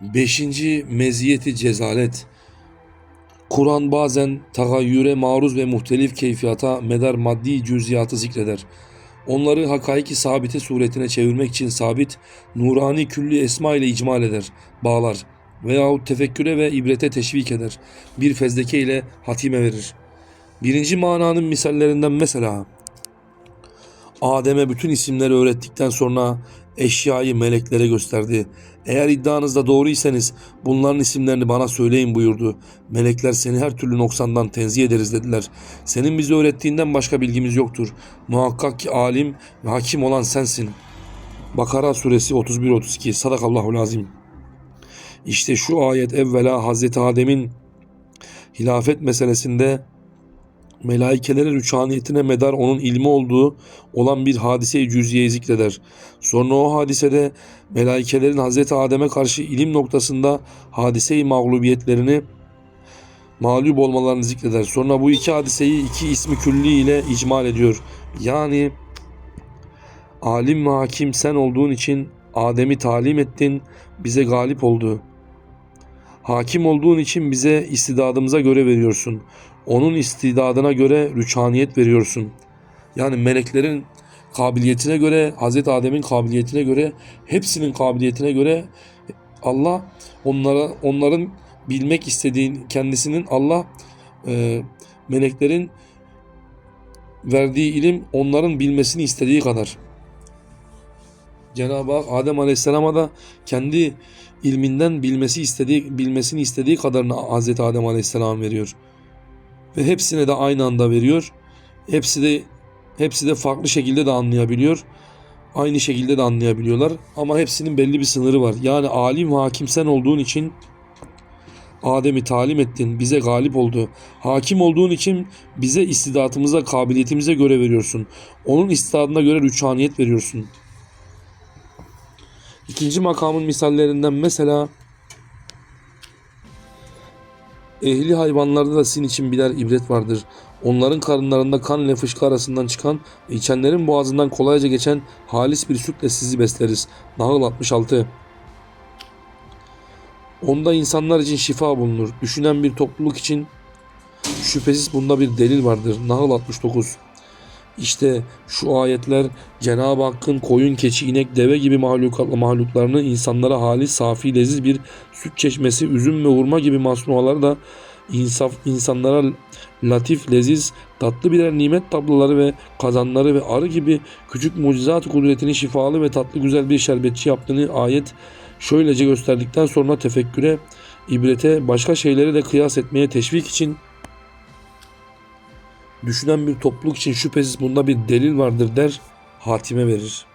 Beşinci meziyeti cezalet. Kur'an bazen tagayyüre maruz ve muhtelif keyfiyata medar maddi cüziyatı zikreder. Onları hakaiki sabite suretine çevirmek için sabit, nurani külli esma ile icmal eder, bağlar veyahut tefekküre ve ibrete teşvik eder. Bir fezleke ile hatime verir. Birinci mananın misallerinden mesela Adem'e bütün isimleri öğrettikten sonra eşyayı meleklere gösterdi. Eğer iddianızda doğruysanız bunların isimlerini bana söyleyin buyurdu. Melekler seni her türlü noksandan tenzih ederiz dediler. Senin bize öğrettiğinden başka bilgimiz yoktur. Muhakkak ki alim ve hakim olan sensin. Bakara suresi 31-32 Sadakallahu lazim. İşte şu ayet evvela Hazreti Adem'in hilafet meselesinde melaikelerin rüçhaniyetine medar onun ilmi olduğu olan bir hadise-i cüziyeyi zikreder. Sonra o hadisede melaikelerin Hazreti Adem'e karşı ilim noktasında hadise-i mağlubiyetlerini mağlup olmalarını zikreder. Sonra bu iki hadiseyi iki ismi külli ile icmal ediyor. Yani alim ve hakim sen olduğun için Adem'i talim ettin, bize galip oldu. Hakim olduğun için bize istidadımıza göre veriyorsun. Onun istidadına göre rüçhaniyet veriyorsun. Yani meleklerin kabiliyetine göre, Hazreti Adem'in kabiliyetine göre, hepsinin kabiliyetine göre Allah onlara onların bilmek istediğin kendisinin Allah e, meleklerin verdiği ilim onların bilmesini istediği kadar. Cenab-ı Hak Adem Aleyhisselam'a da kendi ilminden bilmesi istediği bilmesini istediği kadarını Hazreti Adem Aleyhisselam veriyor. Ve hepsine de aynı anda veriyor. Hepsi de hepsi de farklı şekilde de anlayabiliyor. Aynı şekilde de anlayabiliyorlar ama hepsinin belli bir sınırı var. Yani alim ve hakim sen olduğun için Adem'i talim ettin, bize galip oldu. Hakim olduğun için bize istidatımıza, kabiliyetimize göre veriyorsun. Onun istidadına göre rüçhaniyet veriyorsun. İkinci makamın misallerinden mesela ehli hayvanlarda da sizin için birer ibret vardır. Onların karınlarında kan ile fışkı arasından çıkan içenlerin boğazından kolayca geçen halis bir sütle sizi besleriz. Nahl 66 Onda insanlar için şifa bulunur. Düşünen bir topluluk için şüphesiz bunda bir delil vardır. Nahl 69 İşte şu ayetler Cenab-ı Hakk'ın koyun, keçi, inek, deve gibi mahlukatla mahluklarını insanlara halis, safi, leziz bir süt çeşmesi, üzüm ve hurma gibi masnuaları da insaf, insanlara latif, leziz, tatlı birer nimet tabloları ve kazanları ve arı gibi küçük mucizat kudretini şifalı ve tatlı güzel bir şerbetçi yaptığını ayet şöylece gösterdikten sonra tefekküre, ibrete, başka şeyleri de kıyas etmeye teşvik için düşünen bir topluluk için şüphesiz bunda bir delil vardır der, hatime verir.